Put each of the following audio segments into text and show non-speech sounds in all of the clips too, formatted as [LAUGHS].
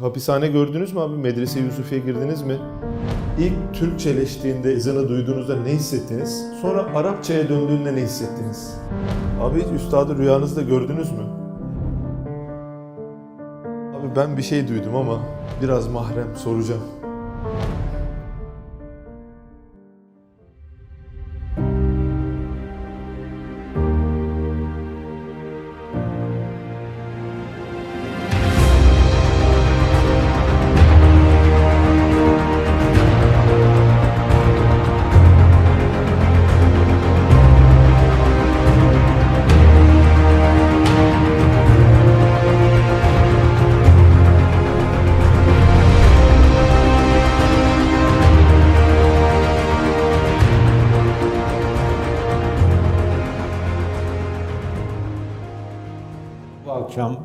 Hapishane gördünüz mü abi? Medrese Yusufiye girdiniz mi? İlk Türkçeleştiğinde ezanı duyduğunuzda ne hissettiniz? Sonra Arapçaya döndüğünde ne hissettiniz? Abi hiç üstadı rüyanızda gördünüz mü? Abi ben bir şey duydum ama biraz mahrem soracağım. Akşam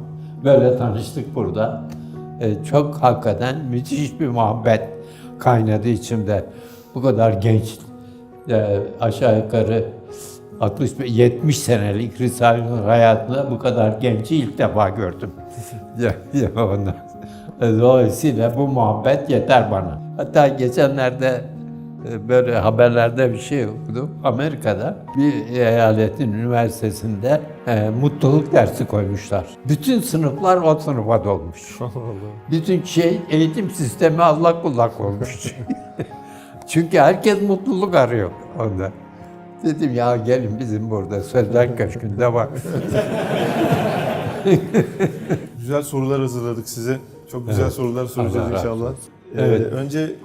böyle tanıştık burada. Ee, çok hakikaten müthiş bir muhabbet kaynadı içimde. Bu kadar genç, e, aşağı yukarı 60 70 senelik Risale'nin hayatında bu kadar genci ilk defa gördüm. [LAUGHS] ondan. Dolayısıyla bu muhabbet yeter bana. Hatta geçenlerde e, böyle haberlerde bir şey okudum. Amerika'da bir eyaletin üniversitesinde e, mutluluk dersi koymuşlar. Bütün sınıflar o sınıfa dolmuş. [LAUGHS] Bütün şey eğitim sistemi allak bullak olmuş. [LAUGHS] Çünkü herkes mutluluk arıyor onda. Dedim ya gelin bizim burada Sözler [LAUGHS] Köşkü'nde var. Güzel sorular hazırladık size. Çok güzel Evet. sorular soracağız Allah inşallah. Ee, Evet. önce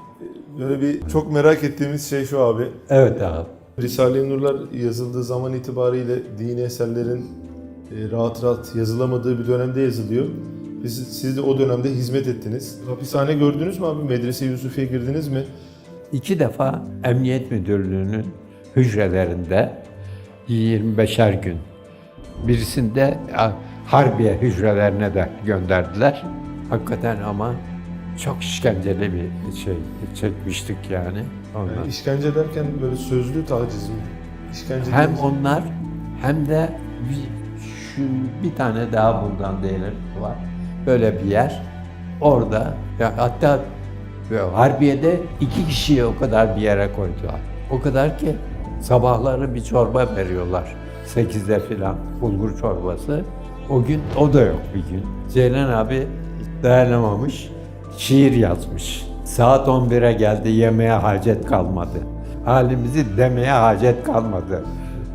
böyle bir çok merak ettiğimiz şey şu abi. evet abi. Risale-i Nurlar yazıldığı zaman itibariyle dini eserlerin e, rahat rahat yazılamadığı bir dönemde yazılıyor. Siz, siz de o dönemde hizmet ettiniz. Hapishane gördünüz mü abi? Medrese Yusufiye girdiniz mi? İki defa Emniyet Müdürlüğü'nün hücrelerinde 25'er gün. Birisinde Harbiye hücrelerine de gönderdiler. Hakikaten ama çok işkenceli bir şey çekmiştik yani. Ondan. Yani işkence derken böyle sözlü taciz mi? İşkence Hem onlar hem de bir, şu bir tane daha buradan değilim var. Böyle bir yer. Orada ya hatta Harbiye'de iki kişiyi o kadar bir yere koydular. O kadar ki sabahları bir çorba veriyorlar. Sekizde filan bulgur çorbası. O gün o da yok bir gün. Ceylan abi dayanamamış. Şiir yazmış. Saat 11'e geldi yemeğe hacet kalmadı. Halimizi demeye hacet kalmadı.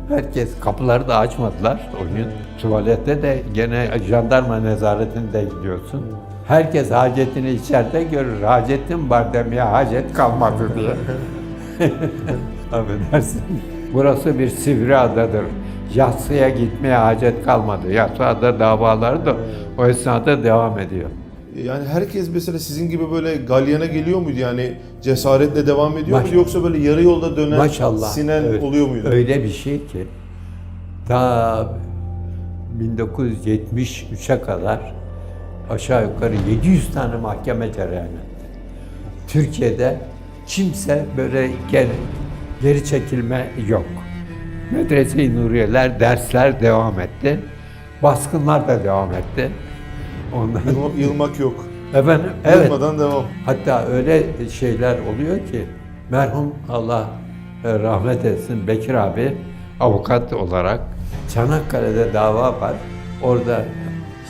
Herkes kapıları da açmadılar o gün. Tuvalette de gene jandarma nezaretinde gidiyorsun. Herkes hacetini içeride görür. Hacetim var demeye hacet kalmadı diye. [LAUGHS] Affedersin. Burası bir sivri adadır. Yassıya gitmeye hacet kalmadı. Yassıada davaları da o esnada devam ediyor. Yani herkes mesela sizin gibi böyle galyana geliyor muydu? Yani cesaretle devam ediyor Maş- muydu? Yoksa böyle yarı yolda dönen, Maşallah. sinen Evet. oluyor muydu? Öyle bir şey ki ta 1973'e kadar aşağı yukarı 700 tane mahkeme cereyan etti. Türkiye'de kimse böyle geri, geri çekilme yok. Medrese-i Nuriyeler, dersler devam etti. Baskınlar da devam etti. Ondan Yılma- Yılmak yok. Efendim, evet. Yılmadan devam. Hatta öyle şeyler oluyor ki merhum Allah e, rahmet etsin Bekir abi avukat olarak Çanakkale'de dava var. Orada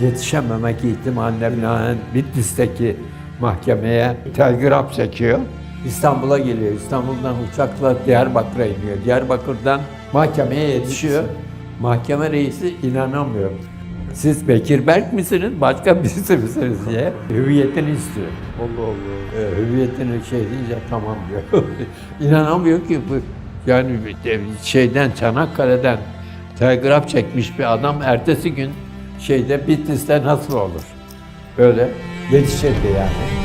yetişememek ihtimaline binaen Bitlis'teki mahkemeye telgraf çekiyor. İstanbul'a geliyor. İstanbul'dan uçakla Diyarbakır'a iniyor. Diyarbakır'dan mahkemeye yetişiyor. Mahkeme reisi inanamıyor. Siz Bekir Berk misiniz, başka [LAUGHS] birisi misiniz diye hüviyetini istiyor. Allah Allah. E, hüviyetini şey deyince tamam diyor. [LAUGHS] İnanamıyor ki bu yani şeyden Çanakkale'den telgraf çekmiş bir adam ertesi gün şeyde Bitlis'te nasıl olur? Böyle yetişirdi yani.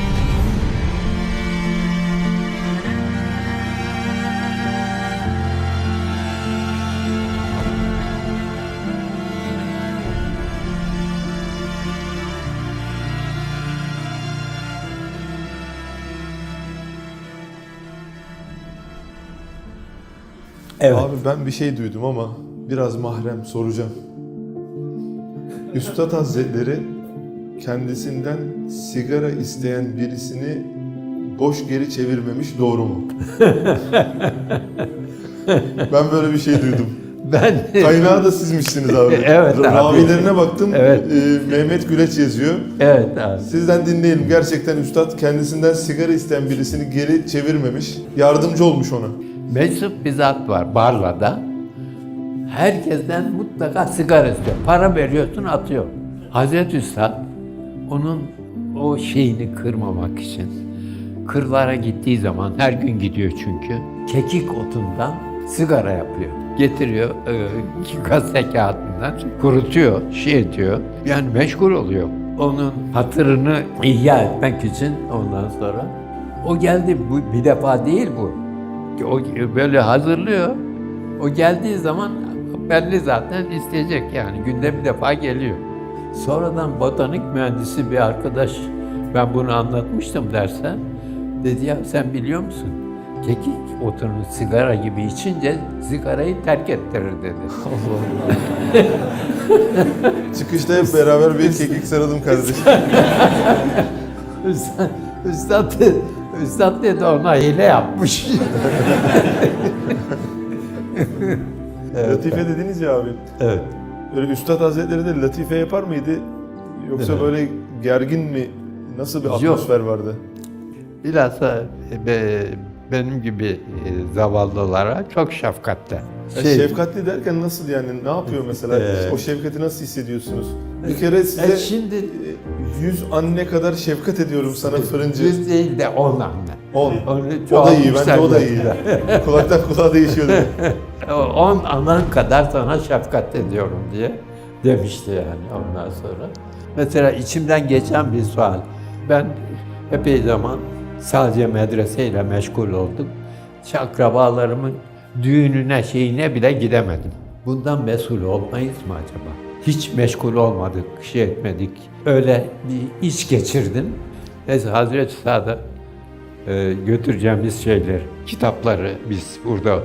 Evet. Abi ben bir şey duydum ama biraz mahrem soracağım. Üstad Hazretleri kendisinden sigara isteyen birisini boş geri çevirmemiş doğru mu? [LAUGHS] ben böyle bir şey duydum. Ben Kaynağı da sizmişsiniz abi. [LAUGHS] Evet abi. Ravilerine baktım. Evet. Ee, Mehmet Güleç yazıyor. evet abi. Sizden dinleyelim. Gerçekten üstad kendisinden sigara isteyen birisini geri çevirmemiş. Yardımcı olmuş ona. Meczup bir zat var Barla'da. Herkesten mutlaka sigara istiyor. Para veriyorsun atıyor. Hazreti Üstad onun o şeyini kırmamak için kırlara gittiği zaman her gün gidiyor çünkü kekik otundan sigara yapıyor. Getiriyor e, gazete kağıdından kurutuyor, şey ediyor. Yani meşgul oluyor. Onun hatırını ihya etmek için ondan sonra. O geldi bu bir defa değil bu. O böyle hazırlıyor. O geldiği zaman belli zaten isteyecek yani günde bir defa geliyor. Sonradan botanik mühendisi bir arkadaş ben bunu anlatmıştım derse dedi ya sen biliyor musun? Kekik otunu sigara gibi içince sigarayı terk ettirir dedi. [LAUGHS] Çıkışta hep beraber bir kekik saralım kardeşim. [LAUGHS] Üstad, üstad, üstad dedi ona hile yapmış. [LAUGHS] Latife dediniz ya abi. evet. Böyle Üstad Hazretleri de latife yapar mıydı? Yoksa Evet. böyle gergin mi? Nasıl bir Yok. atmosfer vardı? Bilhassa be- benim gibi e, zavallılara çok şefkatli. Ya Şey, şefkatli derken nasıl yani? Ne yapıyor mesela? Ee, o şefkati nasıl hissediyorsunuz? Bir kere size e, şimdi e, 100 anne kadar şefkat ediyorum sana fırıncı. yüz değil de on anne. 10. Onu O da iyi, bence o da iyi. [LAUGHS] Kulaktan kulağa değişiyor değil [LAUGHS] mi? O On anan kadar sana şefkat ediyorum diye demişti yani ondan sonra. Mesela içimden geçen bir sual. Ben epey zaman sadece medreseyle meşgul oldum. Akrabalarımın düğününe şeyine bile gidemedim. Bundan mesul olmayız mı acaba? Hiç meşgul olmadık, şey etmedik. Öyle bir iş geçirdim. Neyse Hazreti Sa'da e, götüreceğimiz şeyler, kitapları biz burada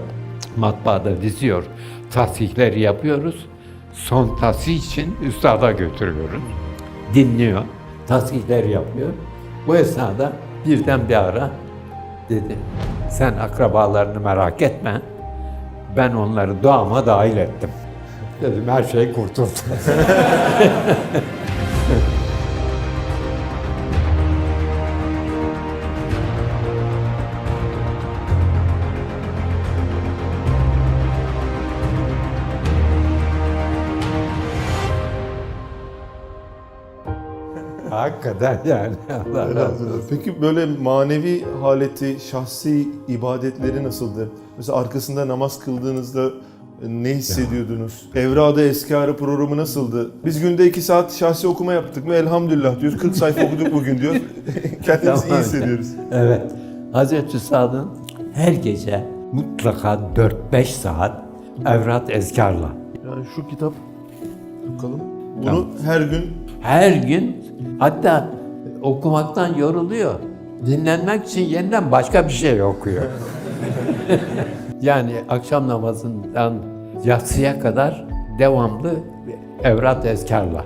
matbaada diziyor, tasihleri yapıyoruz. Son tasih için üstada götürüyoruz. Dinliyor, tasihleri yapıyor. Bu esnada birden bir ara dedi, sen akrabalarını merak etme, ben onları doğama dahil ettim. Dedim her şey kurtuldu. [LAUGHS] Hakikaten yani. [LAUGHS] Allah razı olsun. Peki böyle manevi haleti, şahsi ibadetleri nasıldı? Mesela arkasında namaz kıldığınızda ne hissediyordunuz? Evrada Eskarı programı nasıldı? Biz günde 2 saat şahsi okuma yaptık mı elhamdülillah diyoruz. 40 sayfa okuduk bugün diyor. [LAUGHS] Kendimizi iyi hissediyoruz. Evet. Hazreti Sad'ın her gece mutlaka 4-5 saat evrat ezkarla. Yani şu kitap bakalım. Bunu Tamam. her gün Her gün hatta okumaktan yoruluyor. Dinlenmek için yeniden başka bir şey okuyor. [LAUGHS] yani akşam namazından yatsıya kadar devamlı evrat ezkarla.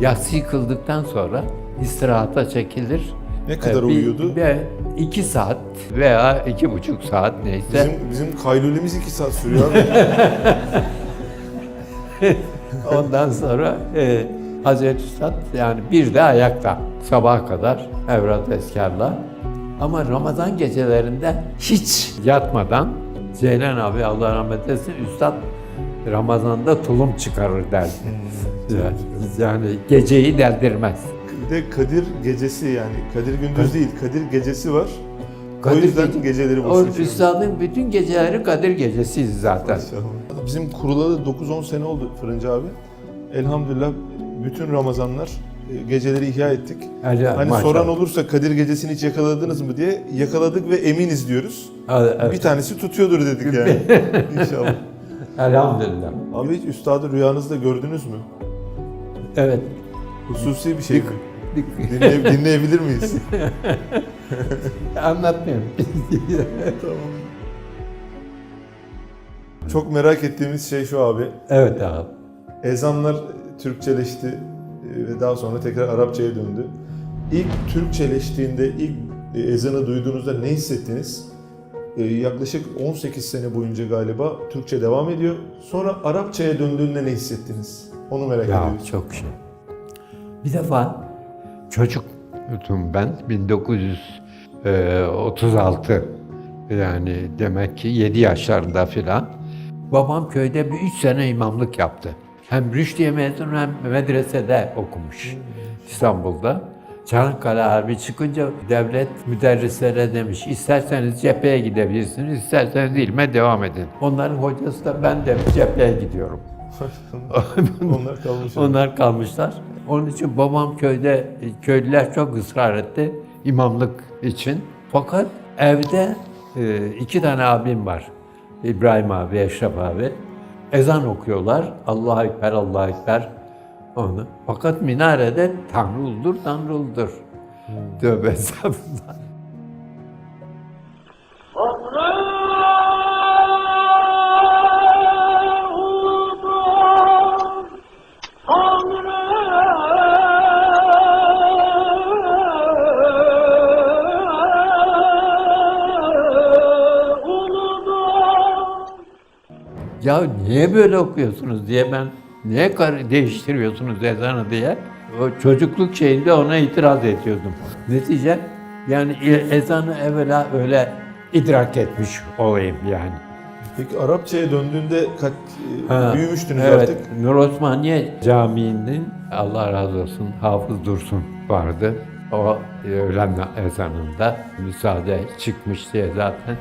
Yatsıyı kıldıktan sonra istirahata çekilir. ne kadar Ee, bir- uyuyordu? bir iki saat veya iki buçuk saat neyse. Bizim, bizim kaylulemiz 2 saat sürüyor. [LAUGHS] Ondan sonra e, Hazreti Üstad yani bir de ayakta sabaha kadar evrat eskarla. Ama Ramazan gecelerinde hiç yatmadan Ceylan abi Allah rahmet eylesin Üstad Ramazan'da tulum çıkarır derdi. Yani, yani geceyi deldirmez. Bir de Kadir gecesi yani. Kadir gündüz değil, Kadir gecesi var. Kadir o yüzden gece- geceleri boş geçiyor. Üstadın bütün geceleri Kadir gecesiydi zaten. Bizim kurulalı 9-10 sene oldu Fırıncı abi. Elhamdülillah bütün Ramazanlar e, geceleri ihya ettik. Hadi, Hani maşallah. soran olursa Kadir gecesini hiç yakaladınız mı diye yakaladık ve eminiz diyoruz. Evet, evet. Bir tanesi tutuyordur dedik yani. [LAUGHS] İnşallah. Elhamdülillah. Abi hiç üstadı rüyanızda gördünüz mü? Evet. Hususi bir şey mi? Dinleye- [LAUGHS] dinleyebilir miyiz? Anlatmıyorum. [LAUGHS] tamam. Çok merak ettiğimiz şey şu abi. evet abi. Ezanlar Türkçeleşti. ve daha sonra tekrar Arapçaya döndü. İlk Türkçeleştiğinde, ilk e, ezanı duyduğunuzda ne hissettiniz? E, yaklaşık 18 sene boyunca galiba Türkçe devam ediyor. Sonra Arapçaya döndüğünde ne hissettiniz? Onu merak Ya ediyoruz. çok şey. Bir defa çocuktum ben 1936 yani demek ki 7 yaşlarında filan. Babam köyde bir 3 sene imamlık yaptı. Hem Rüşdiye mezunu hem medresede okumuş İstanbul'da. Çanakkale Harbi çıkınca devlet müderrislere demiş, isterseniz cepheye gidebilirsiniz, isterseniz ilme devam edin. Onların hocası da ben de cepheye gidiyorum. [LAUGHS] Onlar kalmış. Onlar kalmışlar. Onun için babam köyde, köylüler çok ısrar etti imamlık için. Fakat evde e, iki tane abim var. İbrahim abi, Eşref abi. Ezan okuyorlar. Allahu Ekber, Allahu Ekber. Onu. Fakat minarede Tanrı uludur, Tanrı uludur. Tövbe estağfurullah. Ya niye böyle okuyorsunuz diye ben niye değiştiriyorsunuz ezanı diye o çocukluk şeyinde ona itiraz ediyordum. Netice yani e- ezanı evvela öyle idrak etmiş olayım yani. Peki Arapçaya döndüğünde kaç, e, Ha, büyümüştünüz evet, artık. Nur Osmaniye Camii'nin Allah razı olsun Hafız Dursun vardı. O öğlen ezanında müsaade çıkmış diye zaten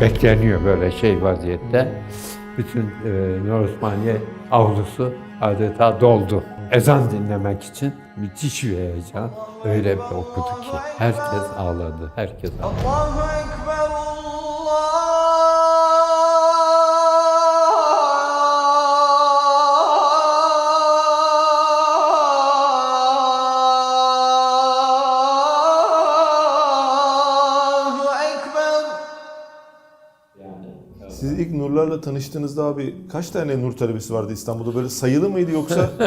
bekleniyor böyle şey vaziyette bütün e, Nur Osmaniye avlusu adeta doldu. Ezan dinlemek için müthiş bir heyecan. Öyle bir okudu ki herkes ağladı, herkes ağladı. Nurlarla tanıştığınızda abi kaç tane nur talebesi vardı İstanbul'da? Böyle sayılı mıydı yoksa? [LAUGHS]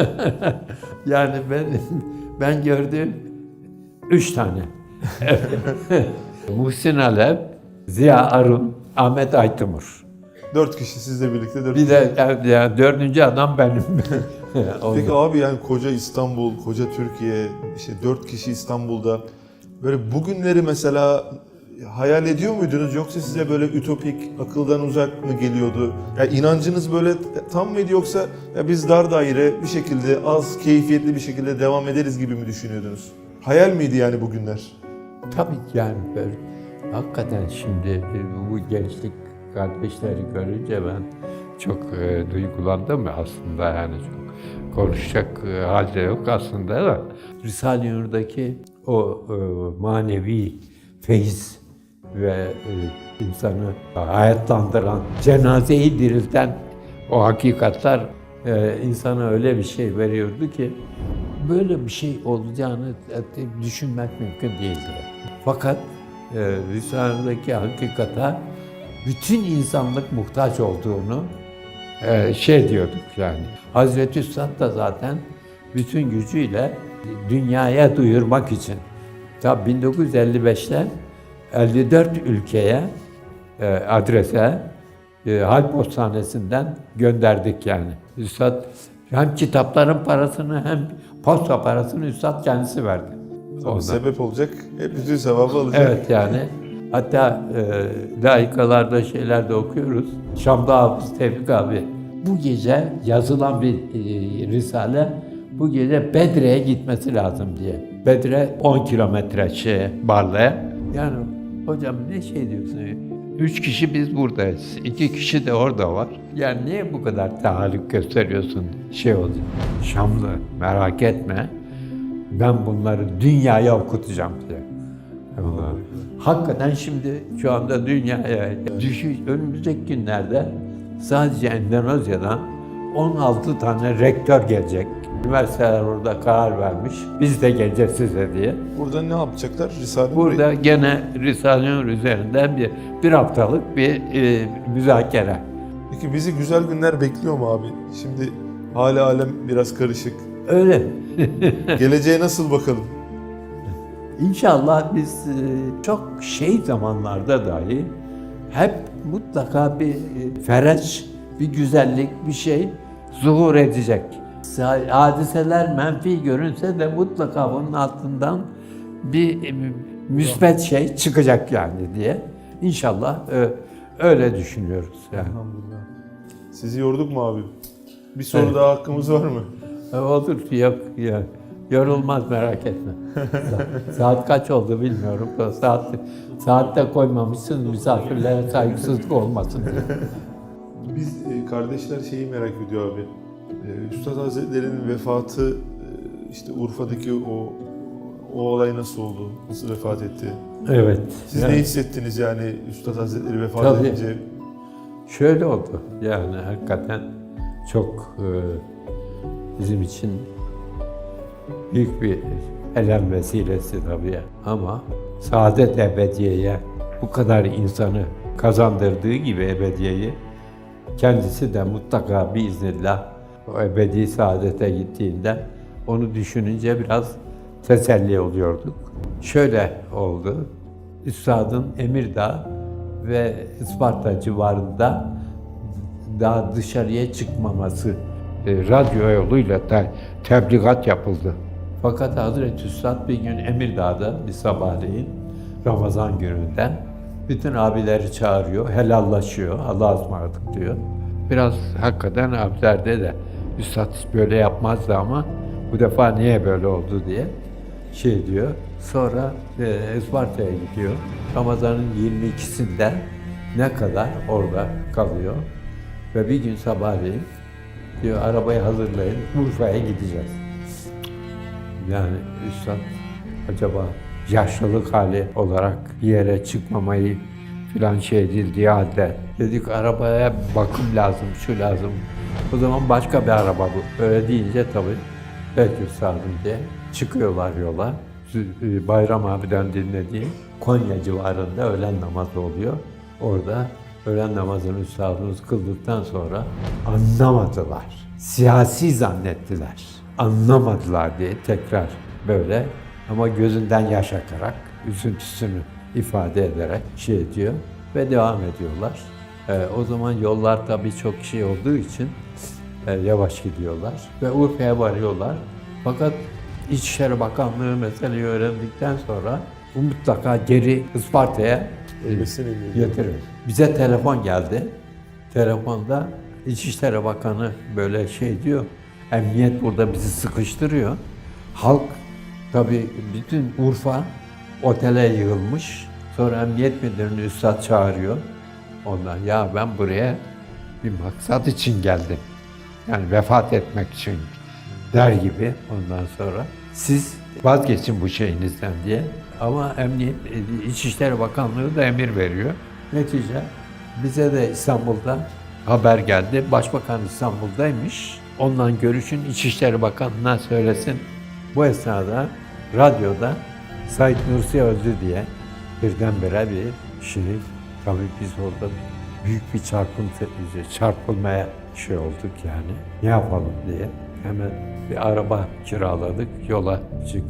Yani ben ben gördüğüm üç tane. [LAUGHS] Muhsin Alev, Ziya Arun, Ahmet Aytımur. dört kişi sizle birlikte dört Bir de yani, yani dördüncü adam benim. [LAUGHS] Peki abi yani koca İstanbul, koca Türkiye, işte dört kişi İstanbul'da böyle bugünleri mesela hayal ediyor muydunuz yoksa size böyle ütopik, akıldan uzak mı geliyordu? Ya inancınız böyle tam mıydı yoksa ya biz dar daire bir şekilde az keyfiyetli bir şekilde devam ederiz gibi mi düşünüyordunuz? Hayal miydi yani bugünler? Tabii yani böyle. Hakikaten şimdi e, bu gençlik kardeşleri görünce ben çok e, duygulandım aslında yani çok konuşacak e, halde yok aslında da. Risale-i Nur'daki o e, manevi feyiz ve e, insanı hayatlandıran, cenazeyi dirilten o hakikatler e, insana öyle bir şey veriyordu ki böyle bir şey olacağını e, düşünmek mümkün değildi. Fakat Risale'deki hakikata bütün insanlık muhtaç olduğunu şey diyorduk yani. Hazreti Üstad da zaten bütün gücüyle dünyaya duyurmak için Tabi 1955'te 54 ülkeye e, adrese e, Halk Postanesi'nden gönderdik yani. Üstad hem kitapların parasını hem posta parasını Üstad kendisi verdi. Tabii Ondan. sebep olacak. Hep bütün sevabı alacak. Evet yani. Hatta e, layıkalarda şeylerde okuyoruz. Şam'da Hafız Tevfik abi. Bu gece yazılan bir e, risale bu gece Bedre'ye gitmesi lazım diye. Bedre 10 kilometre şeye, Barla'ya. Yani hocam ne şey diyorsun? Üç kişi biz buradayız. iki kişi de orada var. Yani niye bu kadar tahallük gösteriyorsun? Şey olacak. Şamlı merak etme. Ben bunları dünyaya okutacağım diye. Allah. Hakikaten şimdi şu anda dünyaya düşüş önümüzdeki günlerde sadece Endonezya'dan 16 tane rektör gelecek. Üniversiteler orada karar vermiş. Biz de geleceğiz size diye. Burada ne yapacaklar? Risale Burada gene Risale-i Nur üzerinden bir, bir haftalık bir e, müzakere. Peki bizi güzel günler bekliyor mu abi? Şimdi hali alem biraz karışık. Öyle. [LAUGHS] Geleceğe nasıl bakalım? İnşallah biz e, çok şey zamanlarda dahi hep mutlaka bir e, fereç, bir güzellik, bir şey zuhur edecek. Hadiseler menfi görünse de mutlaka bunun altından bir e, müsbet şey çıkacak yani diye. İnşallah e, öyle düşünüyoruz yani. Sizi yorduk mu abi? Bir soru Evet. daha hakkımız var mı? E, Olur yok ya. Yorulmaz merak etme. Sa- [LAUGHS] Saat kaç oldu bilmiyorum. Saat saatte koymamışsın misafirlere saygısızlık olmasın diye. Biz kardeşler şeyi merak ediyor abi. E, Üstad Hazretleri'nin vefatı e, işte Urfa'daki o o olay nasıl oldu? Nasıl vefat etti? Evet. Siz Yani ne hissettiniz yani Üstad Hazretleri vefat Tabii. edince? Şöyle oldu. Yani hakikaten çok e, bizim için büyük bir elem vesilesi tabii. Ama saadet ebediyeye bu kadar insanı kazandırdığı gibi ebediyeyi kendisi de mutlaka biiznillah o ebedi saadete gittiğinde onu düşününce biraz teselli oluyorduk. Şöyle oldu. Üstadın Emirdağ ve Isparta civarında daha dışarıya çıkmaması e, radyo yoluyla te- tebligat yapıldı. Fakat Hazreti Üstad bir gün Emirdağ'da bir sabahleyin Ramazan gününden bütün abileri çağırıyor, helallaşıyor, Allah'a ısmarladık diyor. Biraz hakikaten abilerde de Üstad böyle yapmazdı ama bu defa niye böyle oldu diye şey diyor. Sonra e, Isparta'ya gidiyor. Ramazan'ın 22'sinde ne kadar orada kalıyor. Ve bir gün sabahleyin diyor arabayı hazırlayın Urfa'ya gideceğiz. Yani Üstad acaba yaşlılık hali olarak bir yere çıkmamayı filan şey edildiği halde dedik arabaya bakım lazım, şu lazım. O zaman başka bir araba bu. Öyle deyince tabii belki üstadım diye çıkıyorlar yola. Zü- Bayram abiden dinlediğim Konya civarında öğlen namazı oluyor. Orada öğlen namazını üstadımız kıldıktan sonra anlamadılar. Siyasi zannettiler. Anlamadılar diye tekrar böyle ama gözünden yaş akarak üzüntüsünü ifade ederek şey ediyor ve devam ediyorlar. Ee, o zaman yollar tabii çok şey olduğu için e, yavaş gidiyorlar ve Urfa'ya varıyorlar. Fakat İçişleri Bakanlığı meseleyi öğrendikten sonra bu mutlaka geri Isparta'ya e, getirir. Bize telefon geldi. Telefonda İçişleri Bakanı böyle şey diyor. Emniyet burada bizi sıkıştırıyor. Halk tabii bütün Urfa otele yığılmış. Sonra emniyet müdürünü üstad çağırıyor. Ondan ya ben buraya bir maksat için geldim. Yani vefat etmek için der gibi ondan sonra siz vazgeçin bu şeyinizden diye. Ama Emniyet İçişleri Bakanlığı da emir veriyor. Netice bize de İstanbul'da haber geldi. Başbakan İstanbul'daymış. Ondan görüşün İçişleri Bakanlığı'na söylesin. Bu esnada radyoda Said Nursi öldü diye birdenbire bir şey. Tabii biz orada büyük bir çarpıntı, çarpılmaya şey olduk yani. Ne yapalım diye. Hemen bir araba kiraladık, yola çık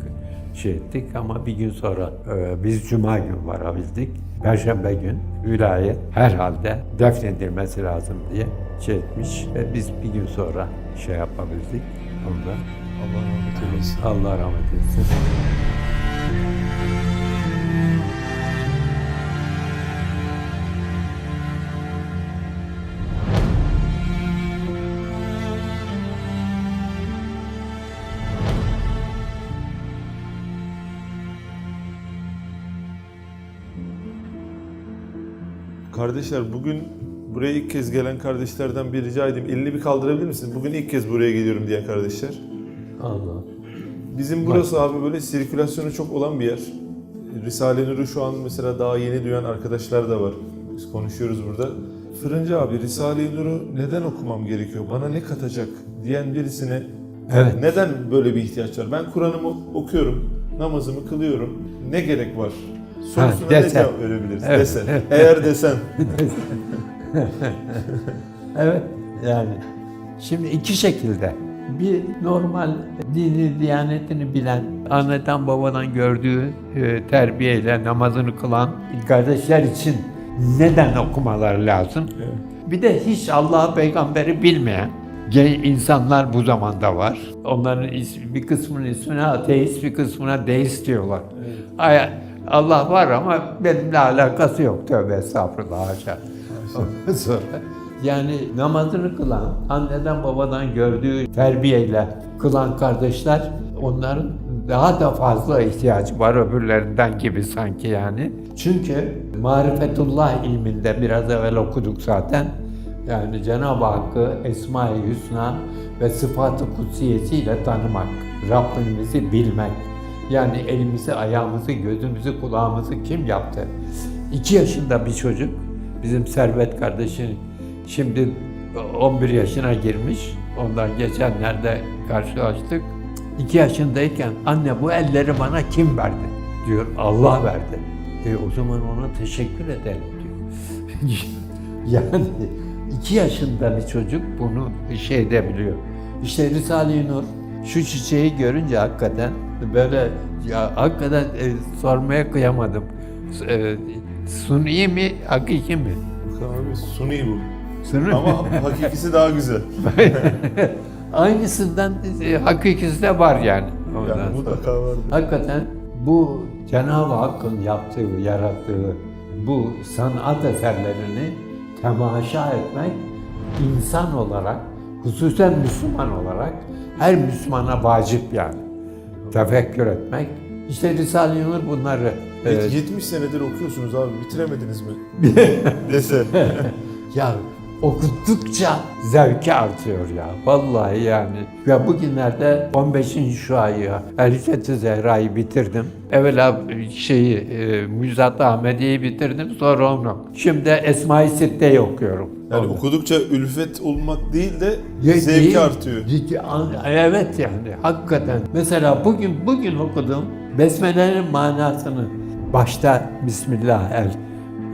şey ettik ama bir gün sonra e, biz cuma gün varabildik. Perşembe gün vilayet herhalde defnedilmesi lazım diye şey etmiş ve biz bir gün sonra şey yapabildik. Ondan Allah rahmet eylesin. Allah rahmet etsin. Kardeşler bugün buraya ilk kez gelen kardeşlerden bir rica edeyim. Elini bir kaldırabilir misiniz? Bugün ilk kez buraya geliyorum diyen kardeşler. Allah. Bizim burası abi böyle sirkülasyonu çok olan bir yer. Risale-i Nur'u şu an mesela daha yeni duyan arkadaşlar da var. Biz konuşuyoruz burada. Fırıncı abi Risale-i Nur'u neden okumam gerekiyor? Bana ne katacak? diyen birisine Evet. neden böyle bir ihtiyaç var? Ben Kur'an'ımı okuyorum, namazımı kılıyorum. Ne gerek var? Sorusuna Ha, ne cevap verebiliriz? Evet. Desen. Eğer desen. [LAUGHS] Evet yani şimdi iki şekilde bir normal dini, diyanetini bilen, anneden babadan gördüğü e, terbiyeyle namazını kılan kardeşler için neden okumaları lazım? Bir de hiç Allah'ı peygamberi bilmeyen gen- insanlar bu zamanda var. Onların bir kısmının ismine ateist, bir kısmına deist diyorlar. Ay- Allah var ama benimle alakası yok. Tövbe estağfurullah haşa. Sonra [LAUGHS] yani namazını kılan, anneden babadan gördüğü terbiyeyle kılan kardeşler onların daha da fazla ihtiyacı var öbürlerinden gibi sanki yani. Çünkü marifetullah ilminde biraz evvel okuduk zaten. Yani Cenab-ı Hakk'ı Esma-i Hüsna ve sıfat-ı kutsiyesiyle tanımak, Rabbimizi bilmek. Yani elimizi, ayağımızı, gözümüzü, kulağımızı kim yaptı? İki yaşında bir çocuk, bizim Servet kardeşin şimdi 11 yaşına girmiş. Ondan geçenlerde karşılaştık. İki yaşındayken anne bu elleri bana kim verdi? Diyor Allah verdi. E o zaman ona teşekkür edelim diyor. [LAUGHS] yani iki yaşında bir çocuk bunu şey edebiliyor. İşte Risale-i Nur şu çiçeği görünce hakikaten böyle ya hakikaten e, sormaya kıyamadım. E, suni mi, hakiki mi? Abi suni bu. Suni Ama [LAUGHS] hakikisi daha güzel. [LAUGHS] Aynısından e, hakikisi de var yani. Ondan Yani mutlaka vardır. Hakikaten bu Cenab-ı Hakk'ın yaptığı, yarattığı bu sanat eserlerini temaşa etmek insan olarak, hususen Müslüman olarak her Müslümana vacip yani. Tefekkür etmek. İşte Risale-i Nur bunları e, 70 senedir okuyorsunuz abi bitiremediniz mi? [LAUGHS] Dese. [LAUGHS] Ya okudukça zevki artıyor ya. Vallahi yani. Ya bugünlerde 15. şu ayı Elifet-i Zehra'yı bitirdim. Evvela şeyi, e, Müjdat Ahmediye'yi bitirdim sonra onu. Şimdi Esma-i Sitte'yi okuyorum. Yani Onu. okudukça ülfet olmak değil de Ya zevki değil, artıyor. ciddi- an- Evet yani hakikaten. Mesela bugün bugün okudum Besmele'nin manasını başta Bismillah el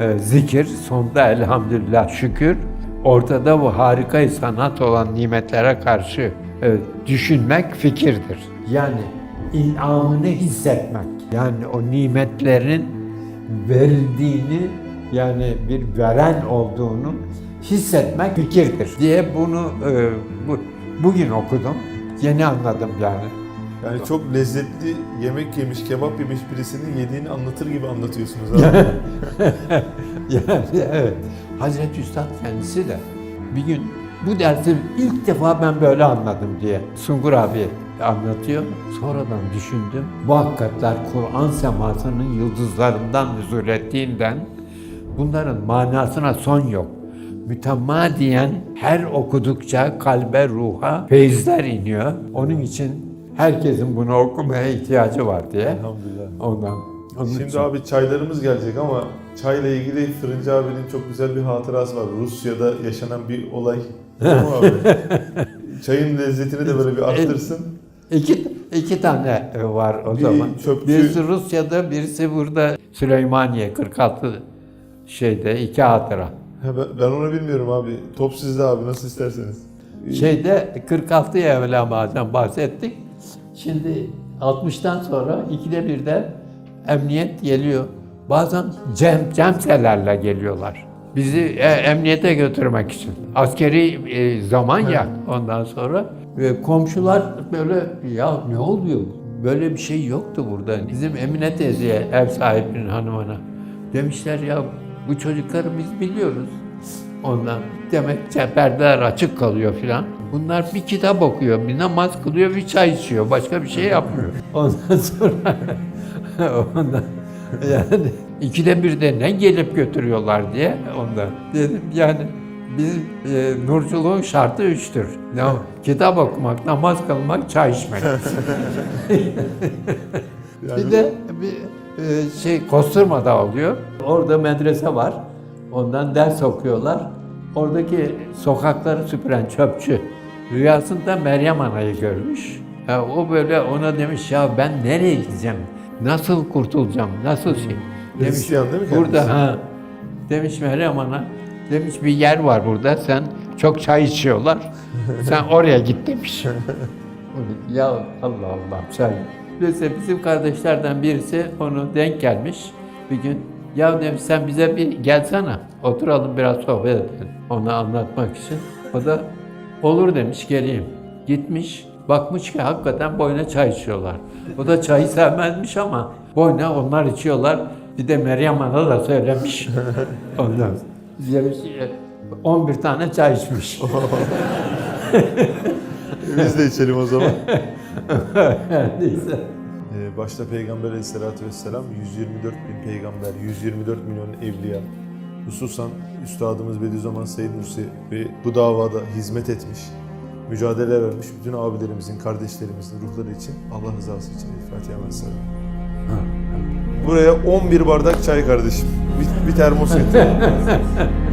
e, zikir, sonda elhamdülillah şükür, ortada bu harika sanat olan nimetlere karşı e, düşünmek fikirdir. Yani inamını hissetmek. Yani o nimetlerin verildiğini yani bir veren olduğunu hissetmek fikirdir diye bunu e, bu, bugün okudum. Yeni anladım yani. Yani çok lezzetli yemek yemiş, kebap yemiş birisinin yediğini anlatır gibi anlatıyorsunuz abi. [LAUGHS] yani evet. Hazreti Üstad kendisi de bir gün bu dersi ilk defa ben böyle anladım diye Sungur abi anlatıyor. Sonradan düşündüm. Bu hakikatler Kur'an semasının yıldızlarından nüzul ettiğinden bunların manasına son yok. Mütemadiyen her okudukça kalbe, ruha feyizler iniyor. Onun için herkesin bunu okumaya ihtiyacı var diye. Elhamdülillah. Ondan. Onun için. Şimdi abi çaylarımız gelecek ama çayla ilgili Fırıncı abinin çok güzel bir hatırası var. Rusya'da yaşanan bir olay. Değil mi abi? [LAUGHS] Çayın lezzetini de böyle bir arttırsın. İki, iki tane var o Bir zaman. çöpçü- Birisi Rusya'da, birisi burada Süleymaniye 46 şeyde iki hatıra. Ben onu bilmiyorum abi. Top sizde abi nasıl isterseniz. Şeyde 46'ya evvela bazen bahsettik. Şimdi 60'tan sonra ikide birde emniyet geliyor. Bazen cem, cemselerle geliyorlar. Bizi e, emniyete götürmek için. Askeri e, zaman ya ondan sonra. Ve komşular böyle ya ne oluyor? Böyle bir şey yoktu burada. Bizim Emine teyzeye, ev sahibinin hanımına. Demişler ya bu çocukları biz biliyoruz. Ondan demek perdeler açık kalıyor filan. Bunlar bir kitap okuyor, bir namaz kılıyor, bir çay içiyor. Başka bir şey yapmıyor. Ondan sonra [LAUGHS] ondan yani ikide bir de ne gelip götürüyorlar diye ondan dedim yani bizim e, nurculuğun şartı üçtür. Ya, kitap okumak, namaz kılmak, çay içmek. [LAUGHS] Bir de bir şey kosturma da oluyor. Orada medrese var. Ondan ders okuyorlar. Oradaki sokakları süpüren çöpçü rüyasında Meryem Ana'yı görmüş. Ya o böyle ona demiş ya ben nereye gideceğim? Nasıl kurtulacağım? Nasıl şey? Demiş, Hristiyan değil mi kendisi? Burada ha. Demiş Meryem Ana. Demiş bir yer var burada sen çok çay içiyorlar. Sen oraya git demiş. [LAUGHS] ya Allah Allah çay. Neyse bizim kardeşlerden birisi onu denk gelmiş bir gün. Ya demiş sen bize bir gelsene. Oturalım biraz sohbet edelim. Onu anlatmak için. O da olur demiş geleyim. Gitmiş. Bakmış ki hakikaten boyuna çay içiyorlar. O da çayı sevmezmiş ama boyuna onlar içiyorlar. Bir de Meryem Ana da söylemiş. [LAUGHS] Ondan demiş, 11 tane çay içmiş. [LAUGHS] Biz de içelim o zaman. [LAUGHS] [LAUGHS] Neyse. Ee, başta Peygamber Aleyhisselatü Vesselam 124 bin peygamber, 124 milyon evliya, hususan Üstadımız Bediüzzaman Seyyid Nursi ve bu davada hizmet etmiş, mücadele vermiş bütün abilerimizin, kardeşlerimizin ruhları için Allah rızası için Fatiha mesela. Buraya 11 bardak çay kardeşim. Bir, bir termos getir. [LAUGHS]